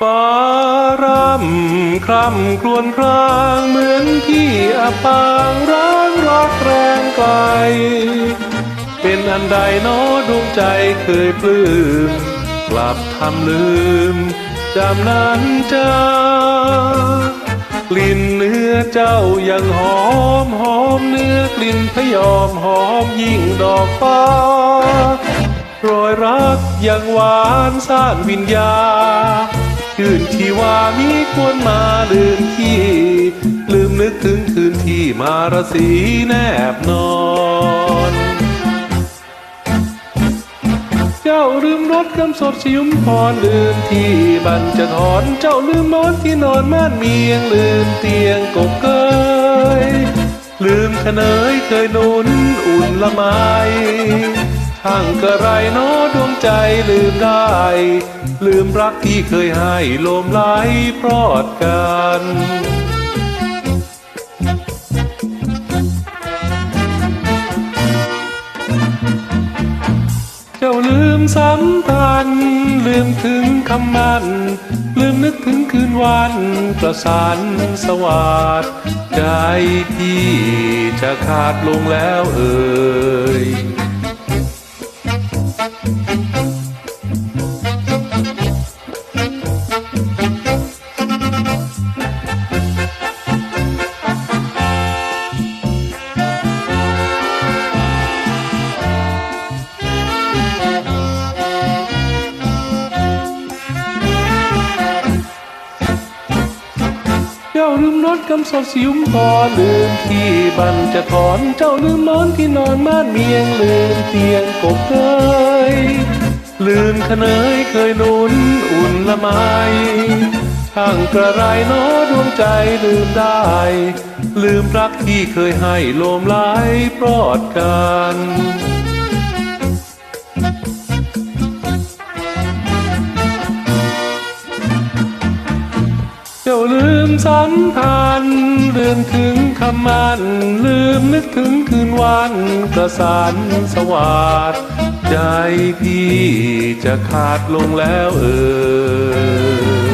ฟ้ารำคร่ำครวญครางเหมือนที่อปางร้างรักแรงไกล เป็นอันใดเนอดวงใจเคยปลื้มกลับทำลืมจำนั้นจากลิ่นเนื้อเจ้ายังหอมหอมเนื้อกลิ่นพยอมหอมยิ่งดอกฟ้ารอยรักยังหวานซ่านวิญญา ชื่นที่ว่ามีควรมาลืมที่ ลืมนึกถึงคืนที่มารสีแนบนอน เจ้าลืมรถกำสดชยุมพรลืมที่บันจะถอนเจ้าลืมหมอนที่นอนม่านเมียงลืมเตียงกบเกยลืมขเนยเคยนุนอุ่นละไม ช่างกระไรเนอดวงใจลืมได้ ลืมรักที่เคยให้ลมไหลพรอดกันเจ้าลืมสัมพันธ์ลืมถึงคำมันลืมนึกถึงคืนวันประสานสวัสดใจพี่จะขาดลงแล้วเอ่ย เจ้าลืมรถกำสดสิวพอลืมที่บันจะถอนเจ้าลืมมอนที่นอนม่านเมียงลืมเตียงกบเคยลืมขเนยเคยนุนอุ่นละไม ช่างกระไรเนอดวงใจลืมได้ ลืมรักที่เคยให้โลมไหลปลอดกันเจ้าลืมสัมพันธ์ลืมถึงคำมันลืมนึกถึงคืนวันกระสานสวัสดใจพี่จะขาดลงแล้วเออ